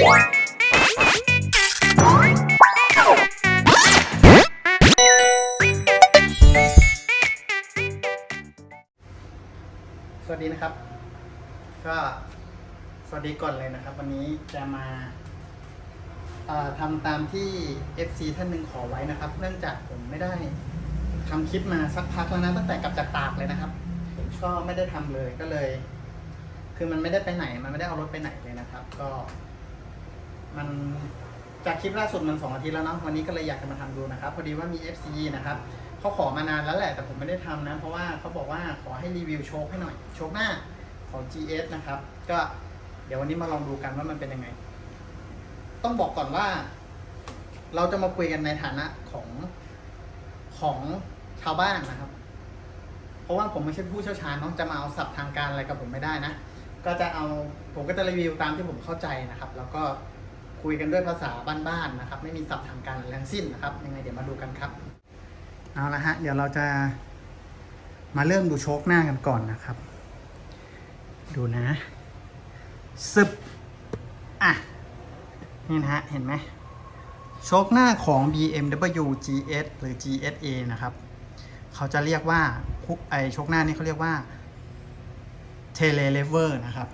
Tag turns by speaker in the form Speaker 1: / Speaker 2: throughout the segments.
Speaker 1: สวัสดีนะครับ ก็สวัสดีก่อนเลยนะครับ วันนี้จะมาทำตามที่ FC ท่านหนึ่งขอไว้นะครับ เนื่องจากผมไม่ได้ทำคลิปมาสักพักแล้วนะตั้งแต่กลับจากตากเลยนะครับ ก็ไม่ได้ทำเลยก็เลย คือมันไม่ได้ไปไหน มันไม่ได้เอารถไปไหนเลยนะครับ ก็ มันจากคลิปล่าสุดมันสองอาทิตย์แล้วเนาะวันนี้ก็เลยอยากจะมาทำดูนะครับ พอดีว่ามี FC นะครับเขาขอมานานแล้วแหละ แต่ผมไม่ได้ทำนะ เพราะว่าเขาบอกว่าขอให้รีวิวโชคให้หน่อย โชคหน้าของ GS นะครับ ก็เดี๋ยววันนี้มาลองดูกันว่ามันเป็นยังไง ต้องบอกก่อนว่า เราจะมาคุยกันในฐานะของของชาวบ้านนะครับ เพราะว่าผมไม่ใช่ผู้เชี่ยวชาญเนาะจะมาเอาศัพท์ทางการอะไรกับผมไม่ได้นะก็จะเอาผมก็จะรีวิวตามที่ผมเข้าใจนะครับ แล้วก็ คุยกันด้วยภาษาบ้านๆนะครับ ไม่มีศัพท์ทางการอะไรทั้งสิ้นนะครับ ยังไงเดี๋ยวมาดูกันครับ เอาละฮะ เดี๋ยวเราจะมาเริ่มดูโชคหน้ากันก่อนนะครับ ดูนะซึบอะ นี่นะฮะ เห็นไหมโชคหน้าของ BMW GS หรือ GSA นะครับ เขาจะเรียกว่าคุไอโชคหน้านี่เขาเรียกว่าเทเลเลเวอร์นะครับ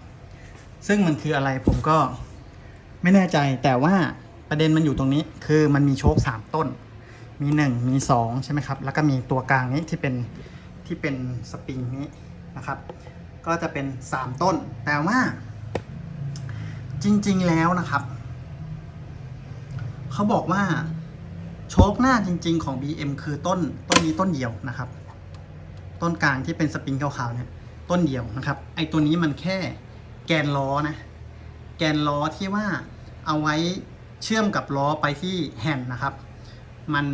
Speaker 1: ซึ่งมันคืออะไรผมก็ ไม่แน่ใจแต่ว่าประเด็นมันอยู่ตรงนี้คือมันมีโชคสามต้น มีหนึ่งมีสองใช่ไหมครับ แล้วก็มีตัวกลางนี้ที่เป็นที่เป็นสปริงนี้นะครับ ก็จะเป็นสามต้น แต่ว่า จริง ๆแล้วนะครับเขาบอกว่าโชคหน้าจริง ๆ ของ BM คือต้นต้นนี้ต้นเดียวนะครับ ต้นกลางที่เป็นสปริงขาวๆเนี่ยต้นเดียวนะครับ ไอตัวนี้มันแค่แกนล้อนะ แกนล้อที่ว่า เอาไว้เชื่อมกับล้อไปที่แฮนด์นะครับ มัน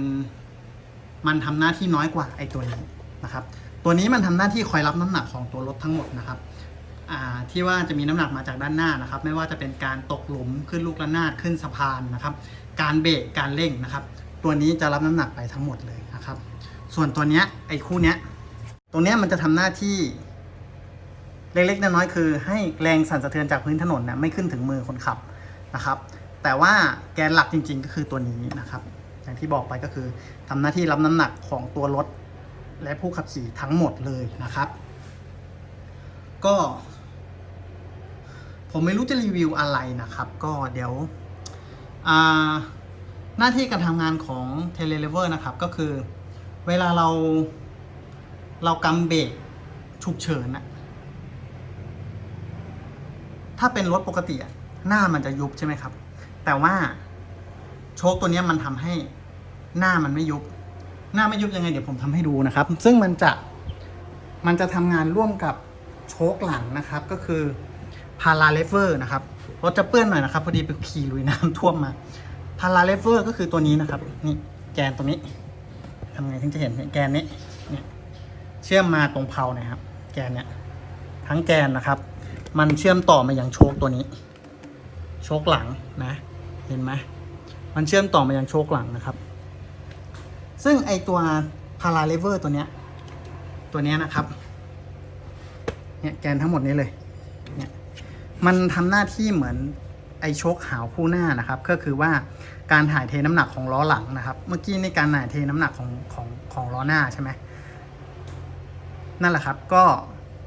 Speaker 1: มันทำหน้าที่น้อยกว่าไอตัวนี้นะครับ ตัวนี้มันทำหน้าที่คอยรับน้ำหนักของตัวรถทั้งหมดนะครับที่ว่าจะมีน้ำหนักมาจากด้านหน้านะครับ ไม่ว่าจะเป็นการตกหลุมขึ้นลูกระนาดขึ้นสะพานนะครับ การเบรกการเร่งนะครับ ตัวนี้จะรับน้ำหนักไปทั้งหมดเลยนะครับ ส่วนตัวเนี้ยไอ้คู่เนี้ยตรงเนี้ยมันจะทำหน้าที่ เล็กๆน้อยๆคือ ให้แรงสั่นสะเทือนจากพื้นถนนนะไม่ขึ้นถึงมือคนขับ นะครับ แต่ว่าแกนหลักจริง ๆ ก็คือตัวนี้นะครับ อย่างที่บอกไปก็คือทำหน้าที่รับน้ำหนักของตัวรถ และผู้ขับขี่ทั้งหมดเลยนะครับ ก็ ผมไม่รู้จะรีวิวอะไรนะครับ ก็เดี๋ยวหน้าที่การทำงานของ t e l e l e v e r นะครับ ก็คือ เวลาเราเรากำเบรกฉุกเฉินนะถ้าเป็นรถปกติอะ หน้ามันจะยุบใช่ไหมครับ แต่ว่าโชคตัวนี้มันทำให้หน้ามันไม่ยุบ หน้าไม่ยุบยังไงเดี๋ยวผมทำให้ดูนะครับ ซึ่งมันจะมันจะทำงานร่วมกับโชคหลังนะครับ ก็คือพาราเลเวอร์นะครับรถจะเปื้อนหน่อยนะครับ พอดีไปขี่ลุยน้ำท่วมมาพาราเลเวอร์ก็คือตัวนี้นะครับ นี่แกนตรงนี้ทำไงถึงจะเห็นแกนนี้เนี่ยเชื่อมมาตรงเพลานี่ยครับ แกนเนี่ยทั้งแกนนะครับ มันเชื่อมต่อมาอยังโชคตัวนี้ โชคหลังนะ เห็นไหมมันเชื่อมต่อมายังโชคหลังนะครับ ซึ่งไอตัวพาราเลเวอร์ตัวเนี้ยตัวเนี้ยนะครับเนี่ยแกนทั้งหมดนี้เลยเนี่ยมันทำหน้าที่เหมือนไอโชคหาวคู่หน้านะครับ ก็คือว่าการถ่ายเทน้ำหนักของล้อหลังนะครับ เมื่อกี้ในการถ่ายเทน้ำหนักของของของล้อหน้าใช่ไหมนั่นแหละครับก็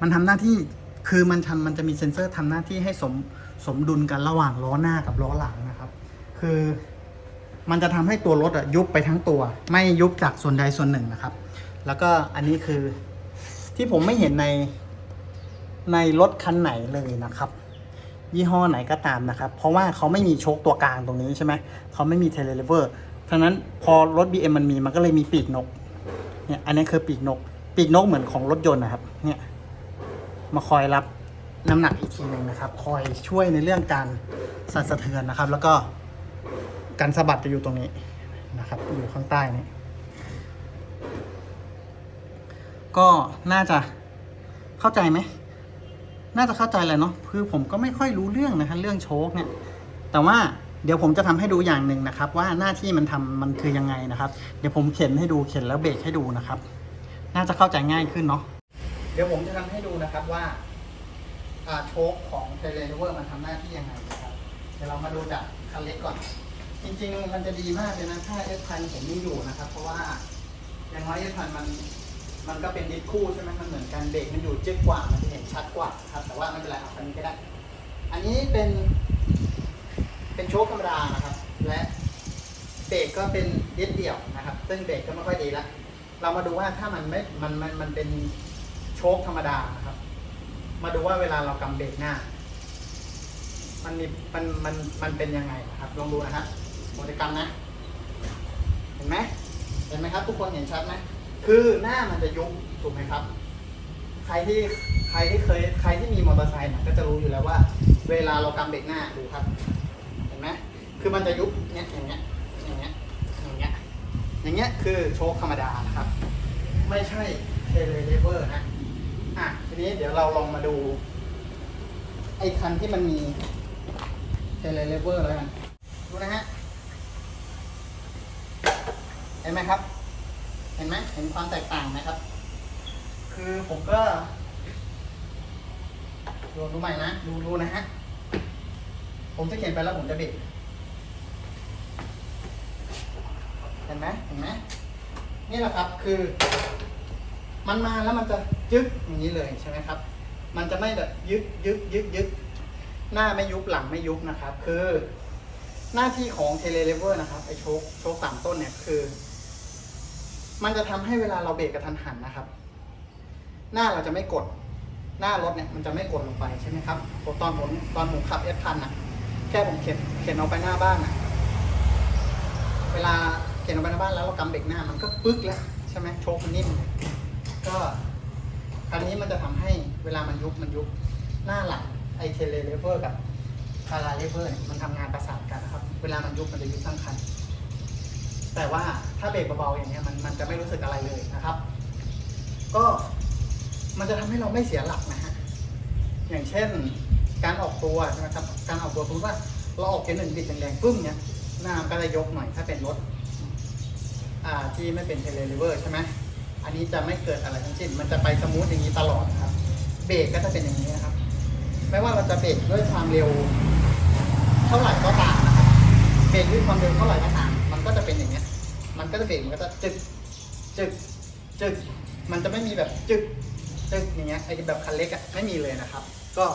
Speaker 1: มันทำหน้าที่คือมันทำมันจะมีเซ็นเซอร์ทำหน้าที่ให้สม สมดุลกันระหว่างล้อหน้ากับล้อหลังนะครับ คือมันจะทำให้ตัวรถอะยุบไปทั้งตัว ไม่ยุบจากส่วนใดส่วนหนึ่งนะครับ แล้วก็อันนี้คือที่ผมไม่เห็นในในรถคันไหนเลยนะครับ ยี่ห้อไหนก็ตามนะครับ เพราะว่าเขาไม่มีโชคตัวกลางตรงนี้ใช่ไหมเขาไม่มีเทเลเวอร์ทั้งนั้นพอรถ BM มันมีมันก็เลยมีปีกนกเนี่ยอันนี้คือปีกนก ปีกนกเหมือนของรถยนต์นะครับเนี่ยมาคอยรับ น้ำหนักอีกทีหนึ่งนะครับ คอยช่วยในเรื่องการสั่นสะเทือนนะครับ แล้วก็กันสะบัดจะอยู่ตรงนี้นะครับ อยู่ข้างใต้นี้ ก็น่าจะเข้าใจไหม น่าจะเข้าใจแหละเนาะคือผมก็ไม่ค่อยรู้เรื่องนะครับเรื่องโชคเนี่ย แต่ว่าเดี๋ยวผมจะทำให้ดูอย่างหนึ่งนะครับ ว่าหน้าที่มันทำมันคือยังไงนะครับ เดี๋ยวผมเข็นให้ดูเข็นแล้วเบรกให้ดูนะครับ น่าจะเข้าใจง่ายขึ้นเนาะเดี๋ยวผมจะทำให้ดูนะครับว่า โชคของเทเลเวอร์มันทำหน้าที่ยังไงนะครับ เดี๋ยวเรามาดูจากคันเล็กก่อน จริงๆ มันจะดีมากเลยนะถ้าเอสพันผมไม่อยู่นะครับ เพราะว่าอย่างน้อยเอสพันมันมันก็เป็นดิสคู่ใช่ไหมมันเหมือนกันเบรกมันอยู่เจึ๊กว่า มันจะเห็นชัดกว่าครับ แต่ว่าไม่เป็นไรเอาคันนี้ก็ได้ อันนี้เป็น เป็นโชคธรรมดานะครับ และเบรกก็เป็นดิสเดี่ยวนะครับ ซึ่งเบรกก็ไม่ค่อยดีละ เรามาดูว่าถ้ามันไม่ มัน มัน มันเป็นโชคธรรมดานะ มาดูว่าเวลาเรากำเบรกหน้า มันมีมันมันมันเป็นยังไงนะครับ ลองดูนะครับโมเดลกรรมนะ เห็นไหมเห็นไหมครับ ทุกคนเห็นชัดไหมคือหน้ามันจะยุบถูกไหมครับ ใครที่ใครที่เคยใครที่มีมอเตอร์ไซค์เนี่ยก็จะรู้อยู่แล้วว่า เวลาเรากำเบรกหน้าดูครับ เห็นไหมคือมันจะยุบเนี่ยอย่างเงี้ยอย่างเงี้ยอย่างเงี้ยอย่างเงี้ยคือโชคธรรมดานะครับ ไม่ใช่เทเลเลเวอร์นะ ทีนี้เดี๋ยวเราลองมาดู ไอ้คันที่มันมีเทเลเลเวอร์แล้วกันดูนะฮะ เห็นไหมครับ เห็นไหมเห็นความแตกต่างไหมครับ คือผมก็ดูดูใหม่นะ ดูดูนะฮะ ผมจะเขียนไปแล้วผมจะบรกเห็นไหมเห็นไหมนี่แหละครับคือ มันมาแล้วมันจะยึกอย่างนี้เลยใช่ไหมครับ มันจะไม่แบบยึกยึกยึกยึกหน้าไม่ยุบหลังไม่ยุบนะครับ คือ หน้าที่ของเทเลเลเวอร์นะครับไอโชคโชคสามต้นเนี่ยคือ มันจะทำให้เวลาเราเบรกกระทันหันนะครับ หน้าเราจะไม่กด หน้ารถเนี่ยมันจะไม่กดลงไปใช่ไหมครับตอนผมตอนผมขับเอสพันอะแค่ผมเข็นเข็นออกไปหน้าบ้านอะเวลาเข็นออกไปหน้าบ้านแล้วเรากำเบรกหน้ามันก็ปึ๊กแล้วใช่ไหมโชคมันนิ่ม ก็คันนี้มันจะทำให้เวลามันยุบมันยุบหน้าหลังไอเทเลเลเวอร์กับคาราเลเวอร์เนี่ยมันทำงานประสานกันนะครับ เวลามันยุบมันจะยุบทั้งคัน แต่ว่าถ้าเบรกเบาๆอย่างเงี้ยมันมันจะไม่รู้สึกอะไรเลยนะครับ ก็มันจะทำให้เราไม่เสียหลักนะฮะอย่างเช่น การออกตัวใช่ไหมครับการออกตัวสมมติว่าเราออกเกียร์หนึ่งบิดแรงๆปึ้มเนี้ยหน้ามันก็จะยกหน่อยถ้าเป็นรถอ่าที่ไม่เป็นเทเลลิเวอร์ใช่ไหม อันนี้จะไม่เกิดอะไรทั้งสิ้น มันจะไปสมูทอย่างนี้ตลอดครับ เบรกก็จะเป็นอย่างนี้นะครับ ไม่ว่าเราจะเบรกด้วยความเร็ว เท่าไหร่ก็ตามนะครับ เบรกด้วยความเร็วเท่าไหร่ก็ตาม มันก็จะเป็นอย่างเงี้ยมันก็จะเบรกมันก็จะจึก จึก จึก มันจะไม่มีแบบจึก จึกอย่างเงี้ย ไอ้แบบคันเล็กอะไม่มีเลยนะครับ ก็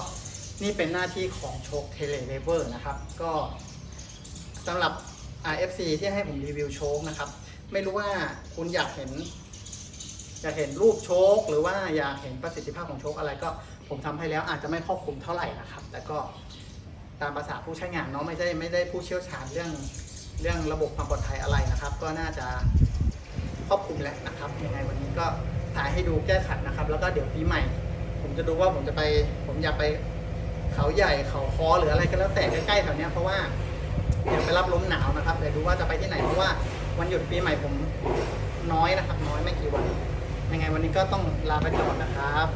Speaker 1: นี่เป็นหน้าที่ของโชคเทเลเลเวอร์นะครับ ก็สำหรับ RFC ที่ให้ผมรีวิวโชคนะครับ ไม่รู้ว่าคุณอยากเห็น อยากเห็นรูปโชค หรือว่าอยากเห็นประสิทธิภาพของโชคอะไรก็ผมทำให้แล้วอาจจะไม่ครอบคลุมเท่าไหร่นะครับ แต่ก็ตามภาษาผู้ใช้งานเนาะไม่ได้ไม่ได้ผู้เชี่ยวชาญเรื่องเรื่องระบบความปลอดภัยอะไรนะครับ ก็น่าจะครอบคลุมแล้วนะครับยังไงวันนี้ก็ถ่ายให้ดูแก้ขัดนะครับ แล้วก็เดี๋ยวปีใหม่ ผมจะดูว่าผมจะไป ผมอยากไปเขาใหญ่เขาคอหรืออะไรก็แล้วแต่ใกล้ๆแถวเนี้ยเพราะว่าอยากไปรับลมหนาวนะครับเดี๋ยวดูว่าจะไปที่ไหนเพราะว่าวันหยุดปีใหม่ผมน้อยนะครับ น้อยไม่กี่วัน ยังไงวันนี้ก็ต้องลาไปก่อนนะครับ